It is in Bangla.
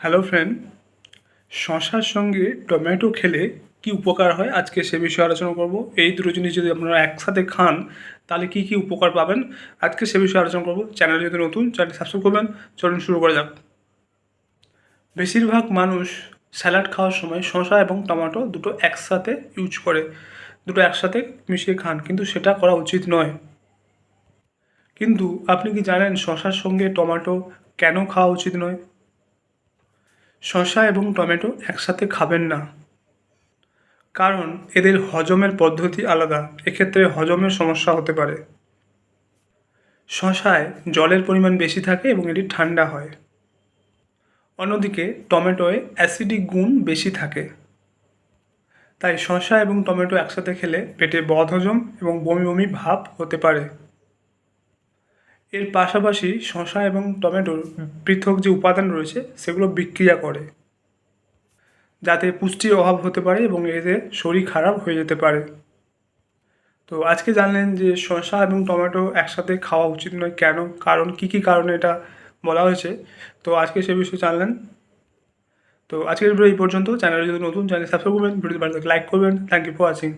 হ্যালো ফ্রেন্ড শশার সঙ্গে টমেটো খেলে কি উপকার হয়? আজকে সে বিষয়ে আলোচনা করব। এই দুটো জিনিস যদি আপনারা একসাথে খান, তাহলে কি কি উপকার পাবেন? আজকে সে বিষয়ে আলোচনা করব। চ্যানেল যদি নতুন চ্যানেল সাবস্ক্রাইব করবেন। চলুন শুরু করা যাক। বেশিরভাগ মানুষ স্যালাড খাওয়ার সময় শসা এবং টমেটো দুটো একসাথে ইউজ করে। দুটো একসাথে মিশিয়ে খান, কিন্তু সেটা করা উচিত নয়। কিন্তু আপনি কি জানেন শসার সঙ্গে টমেটো কেন খাওয়া উচিত নয়? শসা এবং টমেটো একসাথে খাবেন না। কারণ এদের হজমের পদ্ধতি আলাদা, এক্ষেত্রে হজমের সমস্যা হতে পারে। শশায় জলের পরিমাণ বেশি থাকে এবং এটি ঠান্ডা হয়। অন্যদিকে টমেটোয় অ্যাসিডিক গুণ বেশি থাকে। তাই শশা এবং টমেটো একসাথে খেলে পেটে বদহজম এবং বমি বমি ভাব হতে পারে। এর পাশাপাশি শসা এবং টমেটোর পৃথক যে উপাদান রয়েছে সেগুলো বিক্রিয়া করে। যাতে পুষ্টির অভাব হতে পারে এবং এতে শরীর খারাপ হয়ে যেতে পারে। তো আজকে জানলেন যে শসা এবং টমেটো একসাথে খাওয়া উচিত নয় কেন? কারণ কি কি কারণে এটা বলা হয়েছে? তো আজকে সে বিষয়ে জানলেন। তো আজকের ভিডিও এই পর্যন্ত। চ্যানেলে যদি নতুন চ্যানেল সাবস্ক্রাইব করবেন। ভিডিওটি ভালো লাইক করবেন। Thank you for watching